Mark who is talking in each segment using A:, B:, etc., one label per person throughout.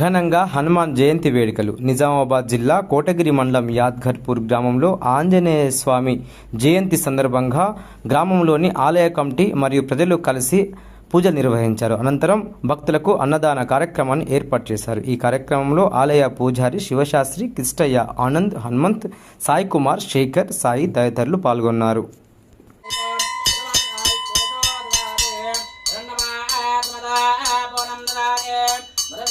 A: ఘనంగా హనుమాన్ జయంతి వేడుకలు. నిజామాబాద్ జిల్లా కోటగిరి మండలం యాద్ఘర్పూర్ గ్రామంలో ఆంజనేయ స్వామి జయంతి సందర్భంగా గ్రామంలోని ఆలయ కమిటీ మరియు ప్రజలు కలిసి పూజలు నిర్వహించారు. అనంతరం భక్తులకు అన్నదాన కార్యక్రమాన్ని ఏర్పాటు చేశారు. ఈ కార్యక్రమంలో ఆలయ పూజారి శివశాస్త్రి కిష్టయ్య ఆనంద్ హనుమంత్ సాయి కుమార్ శేఖర్ సాయి తదితరులు పాల్గొన్నారు.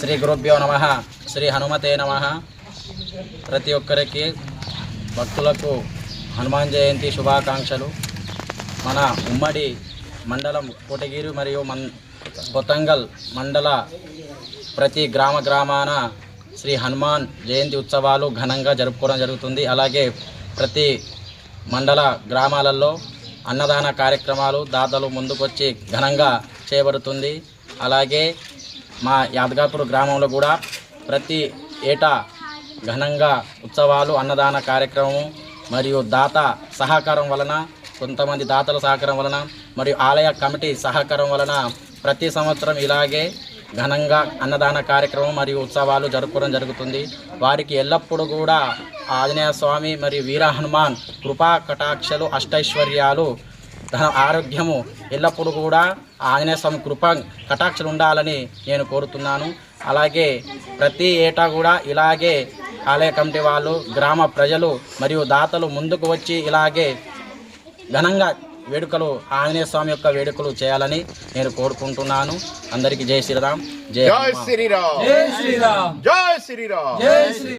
B: శ్రీ గురుభ్యో నమ శ్రీ హనుమతే నమ. ప్రతి ఒక్కరికి భక్తులకు హనుమాన్ జయంతి శుభాకాంక్షలు. మన ఉమ్మడి మండలం కోటగిరి మరియు మన్ కొత్తంగల్ మండల ప్రతి గ్రామ గ్రామాన శ్రీ హనుమాన్ జయంతి ఉత్సవాలు ఘనంగా జరుపుకోవడం జరుగుతుంది. అలాగే ప్రతి మండల గ్రామాలలో అన్నదాన కార్యక్రమాలు దాతలు ముందుకొచ్చి ఘనంగా చేయబడుతుంది అలాగే మా యాదగాపూర్ గ్రామంలో కూడా ప్రతి ఏటా ఘనంగా ఉత్సవాలు అన్నదాన కార్యక్రమం మరియు దాత సహకారం వలన కొంతమంది దాతల సహకారం వలన మరియు ఆలయ కమిటీ సహకారం వలన ప్రతి సంవత్సరం ఇలాగే ఘనంగా అన్నదాన కార్యక్రమం మరియు ఉత్సవాలు జరుపుకోవడం జరుగుతుంది. వారికి ఎల్లప్పుడూ కూడా ఆంజనేయ స్వామి మరియు వీర హనుమాన్ కృపా కటాక్షలు అష్టైశ్వర్యాలు ధన ఆరోగ్యము ఎల్లప్పుడూ కూడా ఆంజనేయ స్వామి కృప కటాక్షలు ఉండాలని నేను కోరుతున్నాను. అలాగే ప్రతి ఏటా కూడా ఇలాగే ఆలయ కమిటీ వాళ్ళు గ్రామ ప్రజలు మరియు దాతలు ముందుకు వచ్చి ఇలాగే ఘనంగా వేడుకలు ఆంజనేయ స్వామి యొక్క వేడుకలు చేయాలని నేను కోరుకుంటున్నాను. అందరికీ జై శ్రీరామ్ జై.
C: శ్రీరామ్. జై శ్రీరామ్. జై శ్రీరామ్.